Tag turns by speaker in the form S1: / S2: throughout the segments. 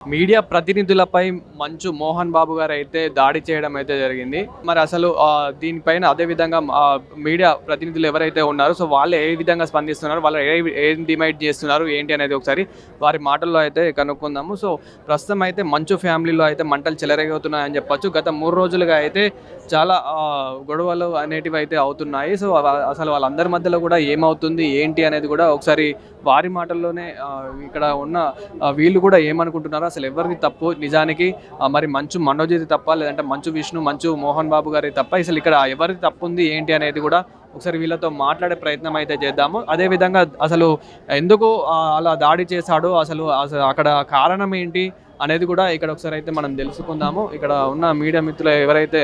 S1: Media ప్రతినిధులపై మంచు మోహన్ బాబు గారు అయితే దాడి చేయడం అయితే జరిగింది. మరి అసలు దీనిపైన అదే విధంగా మీడియా ప్రతినిధులు ఎవరైతే ఉన్నారో సో వాళ్ళు ఏ విధంగా స్పందిస్తున్నారు వాళ్ళు ఏ ఏం డిమైడ్ చేస్తున్నారు ఏంటి అనేది ఒకసారి వారి మాటల్లో అయితే కనుక్కుందాము. సో ప్రస్తుతం అయితే మంచు ఫ్యామిలీలో అయితే మంటలు చెలరేగుతున్నాయని చెప్పొచ్చు. గత మూడు రోజులుగా అయితే చాలా గొడవలు అనేటివి అయితే అవుతున్నాయి. సో అసలు వాళ్ళందరి మధ్యలో కూడా ఏమవుతుంది ఏంటి అనేది కూడా ఒకసారి వారి మాటల్లోనే ఇక్కడ ఉన్న వీళ్ళు కూడా ఏమనుకుంటున్నారో అసలు ఎవరిది తప్పు? నిజానికి మరి మంచు మనోజ్ది తప్ప లేదంటే మంచు విష్ణు మంచు మోహన్ బాబు గారి తప్ప అసలు ఇక్కడ ఎవరిది తప్పు ఉంది ఏంటి అనేది కూడా ఒకసారి వీళ్ళతో మాట్లాడే ప్రయత్నం అయితే చేద్దాము. అదేవిధంగా అసలు ఎందుకు అలా దాడి చేశాడు? అసలు అసలు అక్కడ కారణం ఏంటి అనేది కూడా ఇక్కడ ఒకసారి అయితే మనం తెలుసుకుందాము. ఇక్కడ ఉన్న మీడియా మిత్రులు ఎవరైతే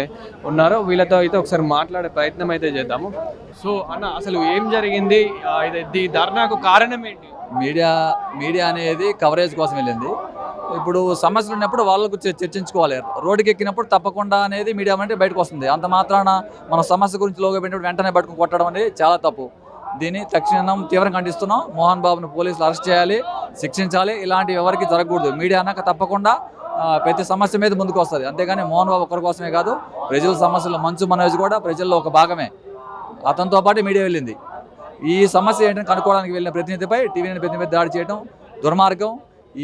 S1: ఉన్నారో వీళ్ళతో అయితే ఒకసారి మాట్లాడే ప్రయత్నం అయితే చేద్దాము. సో అన్న అసలు ఏం జరిగింది? ఇది ధర్నాకు కారణం ఏంటి?
S2: మీడియా మీడియా అనేది కవరేజ్ కోసం వెళ్ళింది. ఇప్పుడు సమస్యలు ఉన్నప్పుడు వాళ్ళకు చర్చించుకోవాలి. రోడ్డుకి ఎక్కినప్పుడు తప్పకుండా అనేది మీడియా అంటే బయటకు వస్తుంది. అంత మాత్రాన మన సమస్య గురించి లోగా పెట్టినప్పుడు వెంటనే పట్టుకుని కొట్టడం అనేది చాలా తప్పు. దీన్ని తక్షణం తీవ్రంగా ఖండిస్తున్నాం. మోహన్ బాబును పోలీసులు అరెస్ట్ చేయాలి శిక్షించాలి. ఇలాంటివి ఎవరికి జరగకూడదు. మీడియా అన్నాక తప్పకుండా ప్రతి సమస్య మీద ముందుకు వస్తుంది. అంతేగాని మోహన్ బాబు ఒక్కరి కోసమే కాదు ప్రజల సమస్యలు మంచు మనోజ్ కూడా ప్రజల్లో ఒక భాగమే. అతనితో పాటు మీడియా వెళ్ళింది. ఈ సమస్య ఏంటని కనుక్కోవడానికి వెళ్ళిన ప్రతినిధిపై టీవీ ప్రతినిధి దాడి చేయడం దుర్మార్గం.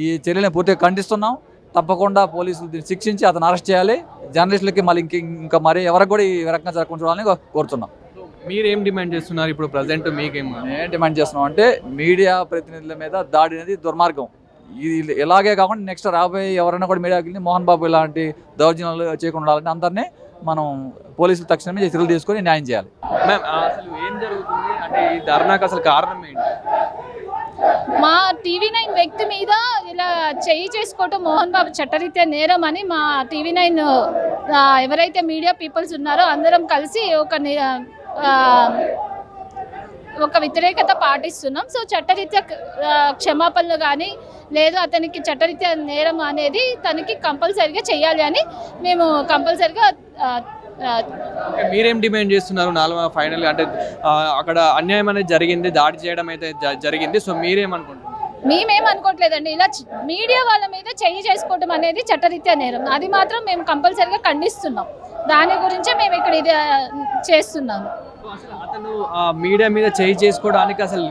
S2: ఈ చర్యలను పూర్తిగా ఖండిస్తున్నాం. తప్పకుండా పోలీసులు దీన్ని శిక్షించి అతను అరెస్ట్ చేయాలి. జర్నలిస్టులకి మళ్ళీ ఇంక ఇంకా మరి ఎవరికి కూడా ఈ రకంగా జరగకుండా చూడాలని కోరుతున్నాం.
S1: మీరు ఏం డిమాండ్ చేస్తున్నారు ఇప్పుడు ప్రజెంట్ మీకేం?
S2: ఏం డిమాండ్ చేస్తున్నాం అంటే మీడియా ప్రతినిధుల మీద దాడి అనేది దుర్మార్గం. ఇది ఇలాగే కాకుండా నెక్స్ట్ రాబోయే ఎవరైనా కూడా మీడియాకి వెళ్ళి మోహన్ బాబు ఇలాంటి దౌర్జన్యాలు చేయకుండా ఉండాలంటే అందరినీ మనం పోలీసులు తక్షణమే చర్యలు తీసుకొని న్యాయం చేయాలి.
S1: మ్యామ్ అసలు ఏం జరుగుతుంది? అంటే ఈ ధర్నాకు అసలు కారణం ఏంటి?
S3: మా టీవీ నైన్ వ్యక్తి మీద ఇలా చేయి చేసుకోవటం మోహన్ బాబు చట్టరీత్యా నేరం అని మా టీవీ నైన్ ఎవరైతే మీడియా పీపుల్స్ ఉన్నారో అందరం కలిసి ఒక ఒక వ్యతిరేకత పాటిస్తున్నాం. సో చట్టరీత్యా క్షమాపణలు కానీ లేదు అతనికి చట్టరీత్యా నేరం అనేది తనకి కంపల్సరిగా చేయాలి అని మేము కంపల్సరిగా
S1: మీరేం డిమాండ్ చేస్తున్నారు నాలుగు ఫైనల్ అంటే అక్కడ అన్యాయం అనేది జరిగింది దాడి చేయడం అయితే జ- జరిగింది. సో మీరేమనుకుంటున్నారు?
S3: మేమేం అనుకోవట్లేదండి ఇలా మీడియా వాళ్ళ మీద చెయ్యి చేసుకోవడం అనేది చట్టరీత్యా నేరం. అది మాత్రం మేము కంపల్సరిగా ఖండిస్తున్నాం. దాని గురించే మేము ఇక్కడ ఇది చేస్తున్నాము.
S1: అసలు అతను మీడియా మీద చేయి చేసుకోవడానికి అసలు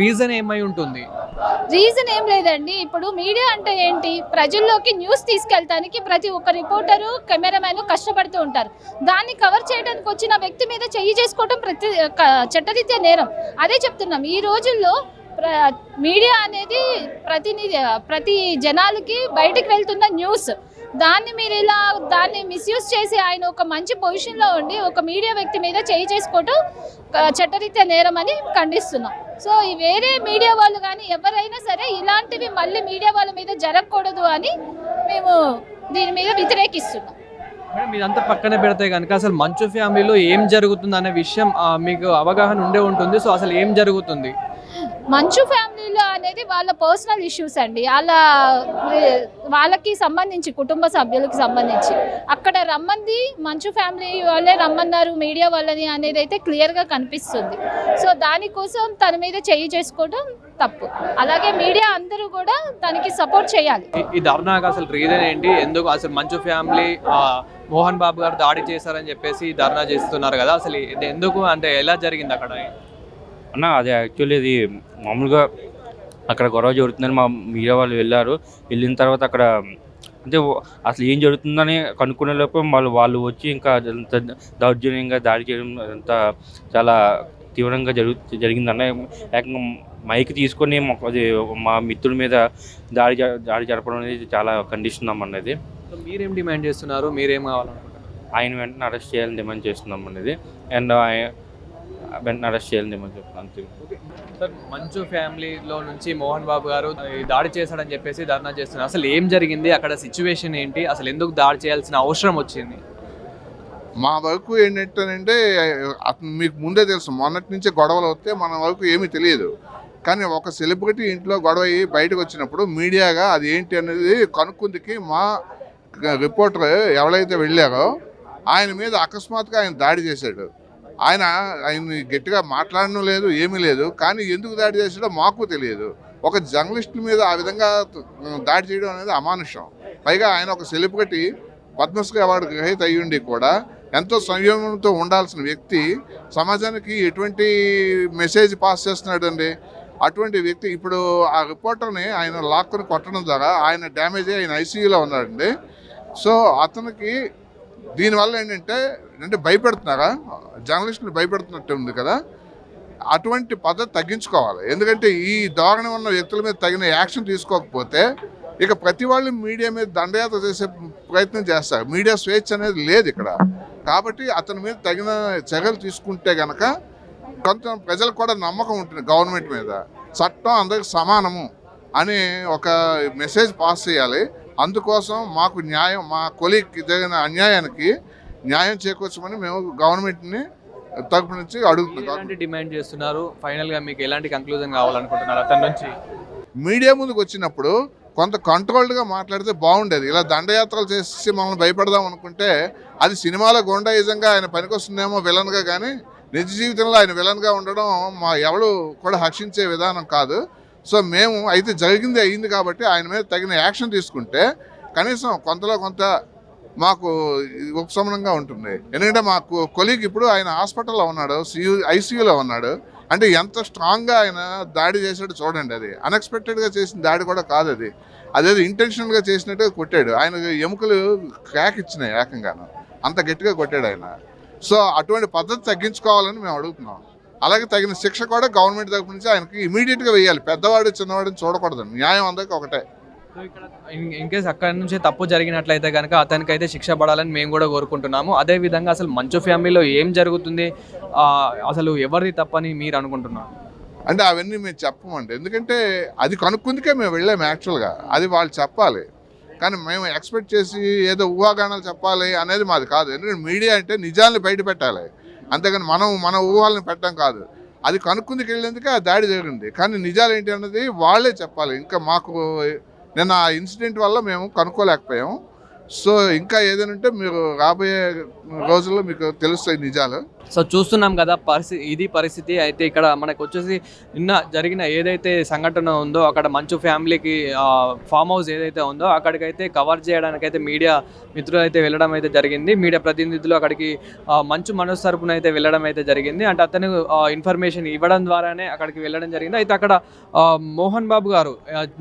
S1: రీజన్ ఏమై ఉంటుంది?
S3: రీజన్ ఏం లేదండి. ఇప్పుడు మీడియా అంటే ఏంటి? ప్రజల్లోకి న్యూస్ తీసుకెళ్తానికి ప్రతి ఒక్క రిపోర్టరు కెమెరామెన్ కష్టపడుతూ ఉంటారు. దాన్ని కవర్ చేయడానికి వచ్చిన వ్యక్తి మీద చెయ్యి చేసుకోవడం ప్రతి చట్టరీత్యా నేరం. అదే చెప్తున్నాం. ఈ రోజుల్లో ప్ర మీడియా అనేది ప్రతినిధి ప్రతి జనాలకి బయటికి వెళ్తున్న న్యూస్. దాన్ని మీరు ఇలా దాన్ని మిస్యూజ్ చేసి ఆయన ఒక మంచి పొజిషన్లో ఉండి ఒక మీడియా వ్యక్తి మీద చేయి చేసుకోవటం చట్టరీత్యా నేరం అని ఖండిస్తున్నాం. సో ఈ వేరే మీడియా వాళ్ళు కానీ ఎవరైనా సరే ఇలాంటివి మళ్ళీ మీడియా వాళ్ళ మీద జరగకూడదు అని మేము దీని మీద వ్యతిరేకిస్తున్నాం.
S1: మేడం ఇదంతా పక్కన పెడితే కనుక అసలు మంచు ఫ్యామిలీలో ఏం జరుగుతుంది అనే విషయం మీకు అవగాహన ఉండే ఉంటుంది. సో అసలు ఏం జరుగుతుంది?
S3: మంచు ఫ్యామిలీలో అనేది వాళ్ళ పర్సనల్ ఇష్యూస్ అండి. వాళ్ళ వాళ్ళకి సంబంధించి కుటుంబ సభ్యులకి సంబంధించి. అక్కడ రమ్మంది మంచు ఫ్యామిలీ వాళ్ళే రమ్మన్నారు మీడియా వాళ్ళని అనేది అయితే క్లియర్గా కనిపిస్తుంది. సో దానికోసం తన మీద చేయి చేసుకోవడం తప్పు. అలాగే మీడియా అందరూ కూడా తనకి సపోర్ట్ చేయాలి.
S1: ఈ- ఈ ధర్నాకు అసలు రీజన్ ఏంటి? ఎందుకు అసలు మంచు ఫ్యామిలీ మోహన్ బాబు గారు దాడి చేశారని చెప్పేసి ధర్నా చేస్తున్నారు కదా? అసలు ఎందుకు అంటే ఎలా జరిగింది అక్కడ?
S4: అన్న అది యాక్చువల్లీ ఇది మామూలుగా అక్కడ గొడవ జరుగుతుందని మా మీడియా వాళ్ళు వెళ్ళారు. వెళ్ళిన తర్వాత అక్కడ అంటే అసలు ఏం జరుగుతుందని కనుక్కునే లోపు వాళ్ళు వాళ్ళు వచ్చి ఇంకా దౌర్జన్యంగా దాడి చేయడం అదంతా చాలా తీవ్రంగా జరుగు జరిగిందన్న. ఏకంగా మైక్ తీసుకొని అది మా మిత్రుల మీద దాడి దాడి జరపడం అనేది చాలా ఖండిస్తున్నాం అన్నది
S1: సో మీరేం డిమాండ్ చేస్తున్నారు? మీరేం కావాలనుకుంటున్నారు?
S4: ఆయన వెంటనే అరెస్ట్ చేయాలని డిమాండ్ చేస్తున్నాం అనేది. అండ్ వెంటనే అరెస్ట్ చేయాలని చేస్తున్నాం అంతే.
S1: సార్ మంచు ఫ్యామిలీలో నుంచి మోహన్ బాబు గారు దాడి చేశాడని చెప్పేసి ధర్నా చేస్తున్నారు. అసలు ఏం జరిగింది? అక్కడ సిచ్యువేషన్ ఏంటి? అసలు ఎందుకు దాడి చేయాల్సిన అవసరం వచ్చింది?
S5: మా వరకు ఏంటంటే అతను మీకు ముందే తెలుసు మొన్నటి నుంచే గొడవలు వస్తే మన వరకు ఏమీ తెలియదు. కానీ ఒక సెలబ్రిటీ ఇంట్లో గొడవ అయ్యి బయటకు వచ్చినప్పుడు మీడియాగా అది ఏంటి అనేది కనుక్కుందికి మా రిపోర్టర్ ఎవరైతే వెళ్ళారో ఆయన మీద అకస్మాత్తుగా ఆయన దాడి చేశాడు. ఆయన ఆయన గట్టిగా మాట్లాడడం లేదు ఏమీ లేదు. కానీ ఎందుకు దాడి చేశాడో మాకు తెలియదు. ఒక జర్నలిస్టుల మీద ఆ విధంగా దాడి చేయడం అనేది అమానుషం. పైగా ఆయన ఒక సెలబ్రిటీ పద్మశ్రీ అవార్డు గ్రహీత అయ్యుండి కూడా ఎంతో సంయమనంతో ఉండాల్సిన వ్యక్తి సమాజానికి ఎటువంటి మెసేజ్ పాస్ చేస్తున్నాడండి? అటువంటి వ్యక్తి ఇప్పుడు ఆ రిపోర్టర్ని ఆయన లాక్కుని కొట్టడం ద్వారా ఆయన డ్యామేజ్ ఆయన ఐసీయూలో ఉన్నాడండి. సో అతనికి దీనివల్ల ఏంటంటే అంటే భయపెడుతున్నారా? జర్నలిస్టులు భయపెడుతున్నట్టు ఉంది కదా. అటువంటి పద్ధతి తగ్గించుకోవాలి. ఎందుకంటే ఈ ధోరణి ఉన్న వ్యక్తుల మీద తగిన యాక్షన్ తీసుకోకపోతే ఇక ప్రతి వాళ్ళు మీడియా మీద దండయాత్ర చేసే ప్రయత్నం చేస్తారు. మీడియా స్వేచ్ఛ అనేది లేదు ఇక్కడ. కాబట్టి అతని మీద తగిన చర్యలు తీసుకుంటే కనుక కొంత ప్రజలకు కూడా నమ్మకం ఉంటుంది గవర్నమెంట్ మీద. చట్టం అందరికి సమానము అని ఒక మెసేజ్ పాస్ చేయాలి. అందుకోసం మాకు న్యాయం మా కొలీగ్కి జరిగిన అన్యాయానికి న్యాయం చేకూర్చమని మేము గవర్నమెంట్ని తరపు నుంచి అడుగుతున్నాం.
S1: డిమాండ్ చేస్తున్నారు? ఫైనల్గా మీకు ఎలాంటి కంక్లూజన్ కావాలనుకుంటున్నారు? అతని నుంచి?
S5: మీడియా ముందుకు వచ్చినప్పుడు కొంత కంట్రోల్డ్గా మాట్లాడితే బాగుండేది. ఇలా దండయాత్రలు చేసి మనల్ని భయపడదాం అనుకుంటే అది సినిమాలో గుండాయిజంగా ఆయన పనికొస్తుందేమో విలన్గా కానీ నిజ జీవితంలో ఆయన విలన్గా ఉండడం మా ఎవరు కూడా హర్షించే విధానం కాదు. సో మేము అయితే జరిగింది అయ్యింది కాబట్టి ఆయన మీద తగిన యాక్షన్ తీసుకుంటే కనీసం కొంతలో కొంత మాకు ఉపశమనంగా ఉంటుంది. ఎందుకంటే మాకు కొలీగ్ ఇప్పుడు ఆయన హాస్పిటల్లో ఉన్నాడు సియూ ఐసీయూలో ఉన్నాడు. అంటే ఎంత స్ట్రాంగ్గా ఆయన దాడి చేశాడు చూడండి అది. అన్ఎక్స్పెక్టెడ్గా చేసిన దాడి కూడా కాదు అది. అదేదో ఇంటెన్షనల్గా చేసినట్టుగా కొట్టాడు. ఆయన ఎముకలు క్రాక్ ఇచ్చినాయి ఏకంగాను. అంత గట్టిగా కొట్టాడు ఆయన. సో అటువంటి పద్ధతి తగ్గించుకోవాలని మేము అడుగుతున్నాం. అలాగే తగిన శిక్ష కూడా గవర్నమెంట్ తరపు నుంచి ఆయనకి ఇమీడియట్గా వేయాలి. పెద్దవాడు చిన్నవాడిని చూడకూడదు. న్యాయం అందరికీ ఒకటే.
S1: సో ఇక్కడ ఇన్ కేస్ అక్కడ నుంచి తప్పు జరిగినట్లయితే కనుక అతనికి అయితే శిక్ష పడాలని మేము కూడా కోరుకుంటున్నాము. అదే విధంగా అసలు మంచు ఫ్యామిలీలో ఏం జరుగుతుంది? అసలు ఎవరిది తప్పని మీరు అనుకుంటున్నారు?
S5: అంటే అవన్నీ మేము చెప్పమండి. ఎందుకంటే అది కనుక్కుందుకే మేము వెళ్ళాము యాక్చువల్గా అది వాళ్ళు చెప్పాలి. కానీ మేము ఎక్స్పెక్ట్ చేసి ఏదో ఊహాగానాలు చెప్పాలి అనేది మాది కాదు. ఎందుకంటే మీడియా అంటే నిజాల్ని బయట పెట్టాలి అంతేగాని మనం మన ఊహాలను పెట్టడం కాదు. అది కనుక్కుందుకు వెళ్ళేందుకే ఆ దాడి జరిగింది. కానీ నిజాలు ఏంటి అన్నది వాళ్ళే చెప్పాలి. ఇంకా మాకు నిన్న ఆ ఇన్సిడెంట్ వల్ల మేము కనుక్కోలేకపోయాము సో ఇంకా ఏదైనా ఉంటే మీరు రాబోయే రోజుల్లో మీకు తెలుస్తాయి నిజాలు.
S1: సో చూస్తున్నాం కదా పరిస్థితి ఇది పరిస్థితి. అయితే ఇక్కడ మనకు వచ్చేసి నిన్న జరిగిన ఏదైతే సంఘటన ఉందో అక్కడ మంచు ఫ్యామిలీకి ఫామ్ హౌస్ ఏదైతే ఉందో అక్కడికైతే కవర్ చేయడానికి అయితే మీడియా మిత్రులు అయితే వెళ్ళడం అయితే జరిగింది. మీడియా ప్రతినిధులు అక్కడికి మంచు మనోజ్ తరపున అయితే వెళ్ళడం అయితే జరిగింది. అంటే అతను ఇన్ఫర్మేషన్ ఇవ్వడం ద్వారానే అక్కడికి వెళ్ళడం జరిగింది. అయితే అక్కడ మోహన్ బాబు గారు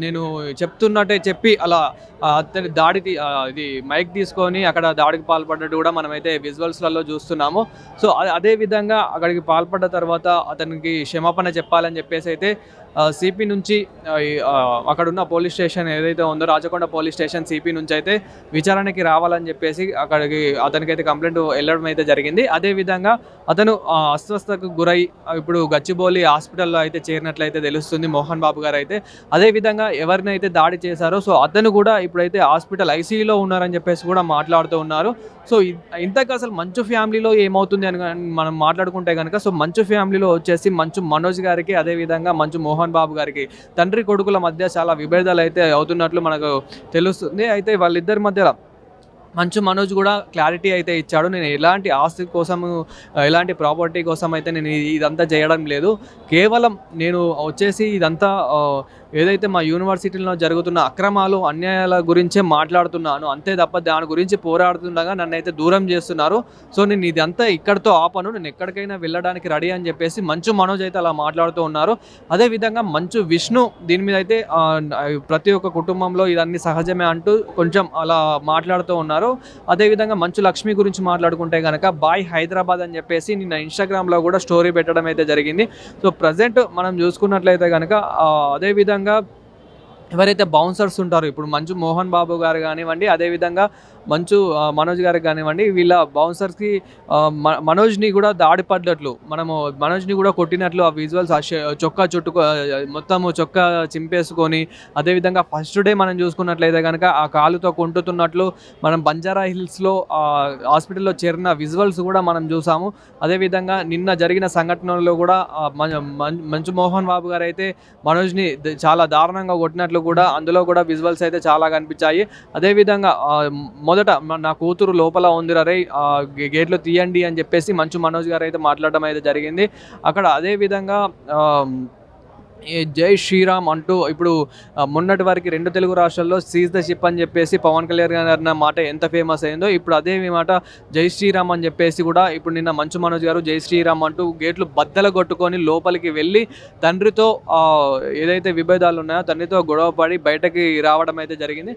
S1: నేను చెప్తున్నట్టే చెప్పి అలా అతని దాడి ఇది మైక్ తీసుకొని అక్కడ దాడికి పాల్పడ్డట్టు కూడా మనమైతే విజువల్స్లలో చూస్తున్నాము. సో అదే విధంగా అక్కడికి పాల్పడ్డ తర్వాత అతనికి క్షమాపణ చెప్పాలని చెప్పేసి అయితే సిపి నుంచి అక్కడున్న పోలీస్ స్టేషన్ ఏదైతే ఉందో రాచకొండ పోలీస్ స్టేషన్ సిపి నుంచి అయితే విచారణకి రావాలని చెప్పేసి అక్కడికి అతనికైతే కంప్లైంట్ వెళ్ళడం అయితే జరిగింది. అదే విధంగా అతను అస్వస్థకు గురై ఇప్పుడు గచ్చిబౌలి హాస్పిటల్లో అయితే చేరినట్లయితే తెలుస్తుంది మోహన్ బాబు గారు అయితే. అదే విధంగా ఎవరినైతే దాడి చేశారో సో అతను కూడా ఇప్పుడైతే హాస్పిటల్ ఐసీయూలో ఉన్నారని చెప్పేసి కూడా మాట్లాడుతూ ఉన్నారు. సో ఇంతకు అసలు మంచు ఫ్యామిలీలో ఏమవుతుంది అని మనం మాట్లాడుకుంటే కనుక సో మంచు ఫ్యామిలీలో వచ్చేసి మంచు మనోజ్ గారికి అదే విధంగా మంచు మోహన్ బాబు గారికి. తండ్రి కొడుకుల మధ్య చాలా విభేదాలు అయితే అవుతున్నట్లు మనకు తెలుస్తుంది. అయితే వాళ్ళిద్దరి మధ్య మంచు మనోజ్ కూడా క్లారిటీ అయితే ఇచ్చాడు. నేను ఎలాంటి ఆస్తి కోసము ఎలాంటి ప్రాపర్టీ కోసం అయితే నేను ఇదంతా చేయడం లేదు. కేవలం నేను వచ్చేసి ఇదంతా ఏదైతే మా యూనివర్సిటీలో జరుగుతున్న అక్రమాలు అన్యాయాల గురించే మాట్లాడుతున్నాను. అంతే తప్ప దాని గురించి పోరాడుతుండగా నన్ను అయితే దూరం చేస్తున్నారు. సో నేను ఇదంతా ఇక్కడితో ఆపను. నేను ఎక్కడికైనా వెళ్ళడానికి రెడీ అని చెప్పేసి మంచు మనోజ్ అయితే అలా మాట్లాడుతూ ఉన్నారు. అదేవిధంగా మంచు విష్ణు దీని మీద అయితే ప్రతి ఒక్క కుటుంబంలో ఇదన్నీ సహజమే అంటూ కొంచెం అలా మాట్లాడుతూ ఉన్నారు. అదేవిధంగా మంచు లక్ష్మి గురించి మాట్లాడుకుంటే కనుక బాయ్ హైదరాబాద్ అని చెప్పేసి నిన్న ఇన్స్టాగ్రామ్లో కూడా స్టోరీ పెట్టడం అయితే జరిగింది. సో ప్రజెంట్ మనం చూసుకున్నట్లయితే కనుక అదేవిధంగా ఎవరైతే బౌన్సర్స్ ఉంటారో ఇప్పుడు మంచు మోహన్ బాబు గారు కానివ్వండి అదేవిధంగా మంచు మనోజ్ గారికి కానివ్వండి వీళ్ళ బౌన్సర్స్కి మనోజ్ని కూడా దాడిపడ్డట్లు. మనము మనోజ్ని కూడా కొట్టినట్లు ఆ విజువల్స్ ఆ చొక్కా చుట్టుకో మొత్తము చొక్కా చింపేసుకొని అదేవిధంగా ఫస్ట్ డే మనం చూసుకున్నట్లయితే కనుక ఆ కాలుతో కొంటుతున్నట్లు మనం బంజారా హిల్స్లో హాస్పిటల్లో చేరిన విజువల్స్ కూడా మనం చూసాము. అదేవిధంగా నిన్న జరిగిన సంఘటనలో కూడా మం- మంచు మోహన్ బాబు గారు అయితే మనోజ్ని చాలా దారుణంగా కొట్టినట్లు కూడా అందులో కూడా విజువల్స్ అయితే చాలా కనిపించాయి. అదేవిధంగా మొదటి మొదట నా కూతురు లోపల ఉంది రే గేట్లు తీయండి అని చెప్పేసి మంచు మనోజ్ గారు అయితే మాట్లాడడం అయితే జరిగింది. అక్కడ అదే విధంగా జై శ్రీరామ్ అంటూ ఇప్పుడు మొన్నటి వరకు రెండు తెలుగు రాష్ట్రాల్లో సీజ్ ద షిప్ అని చెప్పేసి పవన్ కళ్యాణ్ గారు అన్న మాట ఎంత ఫేమస్ అయిందో ఇప్పుడు అదే మాట జై శ్రీరామ్ అని చెప్పేసి కూడా ఇప్పుడు నిన్న మంచు మనోజ్ గారు జై శ్రీరామ్ అంటూ గేట్లు బద్దలు కొట్టుకొని లోపలికి వెళ్ళి తండ్రితో ఏదైతే విభేదాలు ఉన్నాయో తండ్రితో గొడవ పడి బయటకి రావడం అయితే జరిగింది.